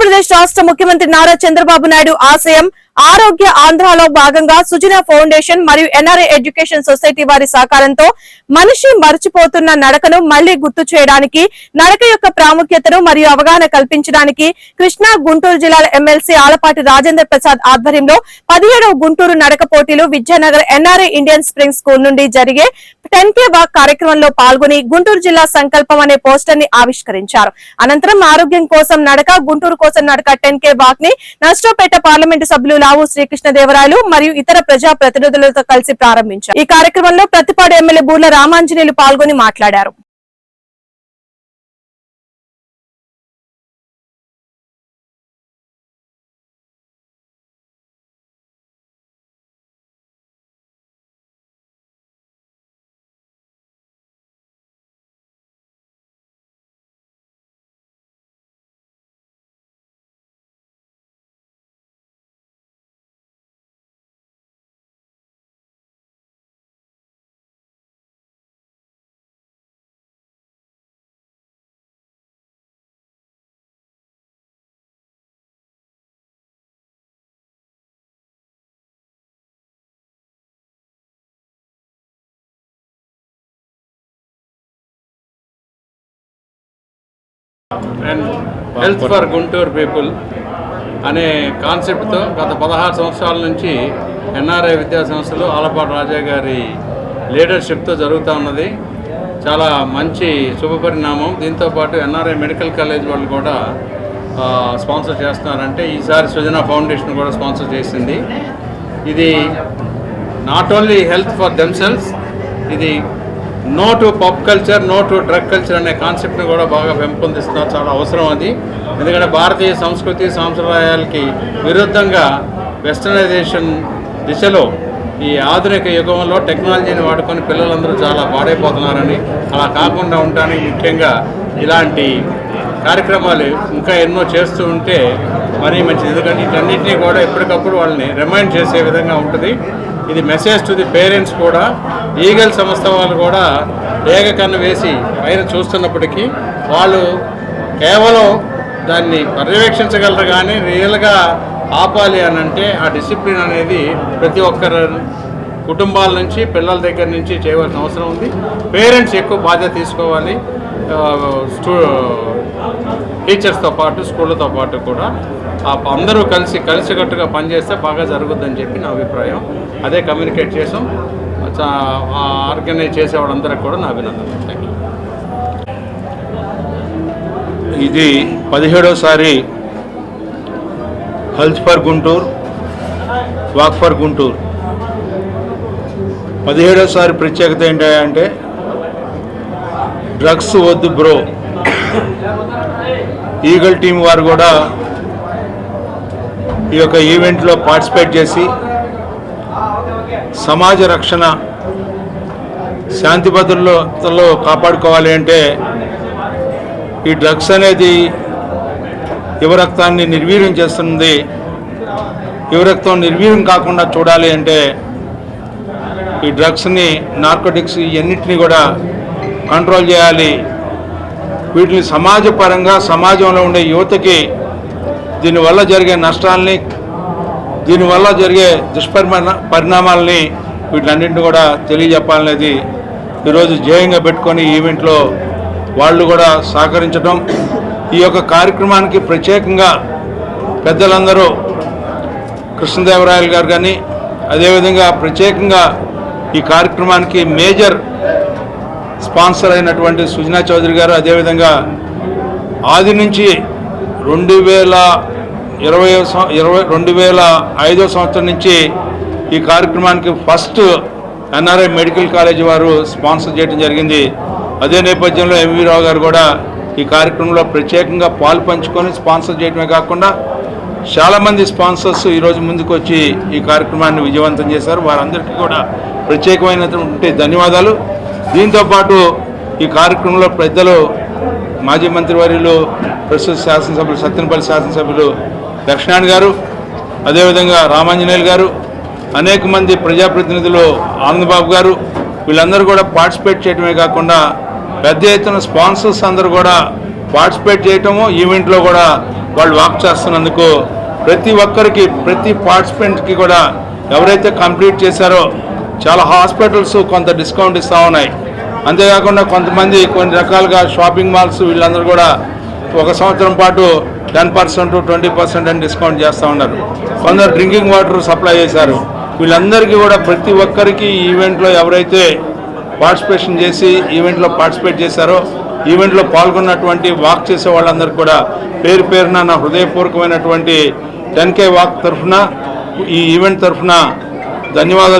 ఆంధ్రప్రదేశ్ రాష్ట్ర ముఖ్యమంత్రి నారా చంద్రబాబు నాయుడు ఆశయం ఆరోగ్య ఆంధ్రలో భాగంగా సుజన ఫౌండేషన్ మరియు ఎన్ఆర్ఐ ఎడ్యుకేషన్ సొసైటీ వారి సహకారంతో మనిషి మర్చిపోతున్న నడకను మళ్ళీ గుర్తు చేయడానికి నడక యొక్క ప్రాముఖ్యతను మరియు అవగాహన కల్పించడానికి కృష్ణా గుంటూరు జిల్లాల ఎమ్మెల్సీ ఆలపాటి రాజేంద్ర ప్రసాద్ ఆధ్వర్యంలో పదిహేడవ గుంటూరు నడక పోటీలు Vidyanagar NRI Indian spring school నుండి జరిగే టెన్ కే వాక్ కార్యక్రమంలో పాల్గొని గుంటూరు జిల్లా సంకల్పం అనే పోస్టర్ని ఆవిష్కరించారు. అనంతరం ఆరోగ్యం కోసం నడక గుంటూరు కోసం నడక టెన్ కే వాక్ని నష్టపేట పార్లమెంటు సభ్యులు లావు శ్రీకృష్ణదేవరాయలు మరియు ఇతర ప్రజా ప్రతినిధులతో కలిసి ప్రారంభించారు. ఈ కార్యక్రమంలో ప్రతిపాడు ఎమ్మెల్యే బూర్ల రామాంజనేయులు పాల్గొని మాట్లాడారు. And health for Guntur people అనే కాన్సెప్ట్తో గత పదహారు సంవత్సరాల నుంచి ఎన్ఆర్ఐ విద్యా సంస్థలు ఆలపాటి రాజా గారి లీడర్షిప్తో జరుగుతూ ఉన్నది. చాలా మంచి శుభపరిణామం దీంతోపాటు ఎన్ఆర్ఐ మెడికల్ కాలేజ్ వాళ్ళు కూడా స్పాన్సర్ చేస్తున్నారంటే ఈసారి సృజన ఫౌండేషన్ కూడా స్పాన్సర్ చేసింది. ఇది not only health for themselves ఇది no to pop culture no to drug culture అనే కాన్సెప్ట్ని కూడా బాగా పెంపొందిస్తున్నారు. చాలా అవసరం అది. ఎందుకంటే భారతీయ సంస్కృతి సాంప్రదాయాలకి విరుద్ధంగా వెస్టర్నైజేషన్ దిశలో ఈ ఆధునిక యుగంలో టెక్నాలజీని వాడుకొని పిల్లలందరూ చాలా పాడైపోతున్నారని అలా కాకుండా ఉండడానికి ముఖ్యంగా ఇలాంటి కార్యక్రమాలు ఇంకా ఎన్నో చేస్తూ ఉంటే మరీ మంచిది. ఎందుకంటే వీటన్నింటినీ కూడా ఎప్పటికప్పుడు వాళ్ళని రిమైండ్ చేసే విధంగా ఉంటుంది. ఇది మెసేజ్ టు ది పేరెంట్స్ కూడా ఈగల్ సంస్థ వాళ్ళు కూడా ఏకకన్ను వేసి పైన చూస్తున్నప్పటికీ వాళ్ళు కేవలం దాన్ని పర్యవేక్షించగలరు కానీ రియల్గా ఆపాలి అని అంటే ఆ డిసిప్లిన్ అనేది ప్రతి ఒక్కరు కుటుంబాల నుంచి పిల్లల దగ్గర నుంచి చేయవలసిన అవసరం ఉంది. పేరెంట్స్ ఎక్కువ బాధ్యత తీసుకోవాలి. స్టూ టీచర్స్తో పాటు స్కూళ్ళతో పాటు కూడా. అందరూ కలిసి కలిసికట్టుగా పనిచేస్తే బాగా జరుగుద్దని చెప్పి నా అభిప్రాయం. అదే కమ్యూనికేట్ చేసాం. ఆర్గనైజ్ చేసే వాళ్ళందరికీ కూడా నా అభినందన ఇది పదిహేడోసారి health for Guntur walk for Guntur. పదిహేడోసారి ప్రత్యేకత ఏంటంటే డ్రగ్స్ వద్దు బ్రో. ఈగల్ టీం వారు కూడా ఈ యొక్క ఈవెంట్లో పార్టిసిపేట్ చేసి సమాజ రక్షణ శాంతి భద్రతలో కాపాడుకోవాలి అంటే ఈ డ్రగ్స్ అనేది యువరక్తాన్ని నిర్వీర్యం చేస్తుంది. యువరక్తం నిర్వీర్యం కాకుండా చూడాలి అంటే ఈ డ్రగ్స్ని నార్కోటిక్స్ ఇవన్నిటిని కూడా కంట్రోల్ చేయాలి. వీటిని సమాజపరంగా సమాజంలో ఉండే యువతకి దీనివల్ల జరిగే నష్టాలని దీనివల్ల జరిగే దుష్పరిమాణ పరిణామాలని వీటిలన్నింటిని కూడా తెలియజెప్పాలనేది ఈరోజు ధ్యేయంగా పెట్టుకొని ఈవెంట్లో వాళ్ళు కూడా సహకరించడం ఈ యొక్క కార్యక్రమానికి ప్రత్యేకంగా పెద్దలందరూ కృష్ణదేవరాయలు గారు కానీ అదేవిధంగా ప్రత్యేకంగా ఈ కార్యక్రమానికి మేజర్ స్పాన్సర్ అయినటువంటి సుజనా చౌదరి గారు అదేవిధంగా ఆది నుంచి రెండు వేల ఇరవై ఇరవై రెండు వేల ఐదో సంవత్సరం నుంచి ఈ కార్యక్రమానికి ఫస్ట్ ఎన్ఆర్ఐ మెడికల్ కాలేజీ వారు స్పాన్సర్ చేయడం జరిగింది. అదే నేపథ్యంలో ఎంవి రావు గారు కూడా ఈ కార్యక్రమంలో ప్రత్యేకంగా పాలు పంచుకొని స్పాన్సర్ చేయడమే కాకుండా చాలామంది స్పాన్సర్స్ ఈరోజు ముందుకు వచ్చి ఈ కార్యక్రమాన్ని విజయవంతం చేశారు. వారందరికీ కూడా ప్రత్యేకమైనటువంటి ధన్యవాదాలు. దీంతోపాటు ఈ కార్యక్రమంలో పెద్దలు మాజీ మంత్రివర్యులు ప్రస్తుత శాసనసభ్యులు సత్యనపల్లి శాసనసభ్యులు లక్ష్మణ్ గారు అదేవిధంగా రామాంజనేయులు గారు అనేక మంది ప్రజాప్రతినిధులు ఆనందబాబు గారు వీళ్ళందరూ కూడా పార్టిసిపేట్ చేయడమే కాకుండా పెద్ద ఎత్తున స్పాన్సర్స్ అందరూ కూడా పార్టిసిపేట్ చేయటము ఈవెంట్లో కూడా వాళ్ళు వాక్ చేస్తున్నందుకు ప్రతి ఒక్కరికి ప్రతి పార్టిసిపెంట్కి కూడా ఎవరైతే కంప్లీట్ చేశారో చాలా హాస్పిటల్స్ కొంత డిస్కౌంట్ ఇస్తూ ఉన్నాయి. అంతేకాకుండా కొంతమంది కొన్ని రకాలుగా షాపింగ్ మాల్స్ వీళ్ళందరూ కూడా ఒక సంవత్సరం పాటు టెన్ పర్సెంట్ ట్వంటీ పర్సెంట్ అని డిస్కౌంట్ చేస్తూ ఉన్నారు. కొందరు డ్రింకింగ్ వాటర్ సప్లై చేశారు. వీళ్ళందరికీ కూడా ప్రతి ఒక్కరికి ఈవెంట్లో ఎవరైతే పార్టిసిపేషన్ చేసి ఈవెంట్లో పార్టిసిపేట్ చేశారో ఈవెంట్లో పాల్గొన్నటువంటి వాక్ చేసే వాళ్ళందరికీ కూడా పేరు పేరున నా హృదయపూర్వకమైనటువంటి టెన్ కే వాక్ తరఫున ఈ ఈవెంట్ తరఫున ధన్యవాదాలు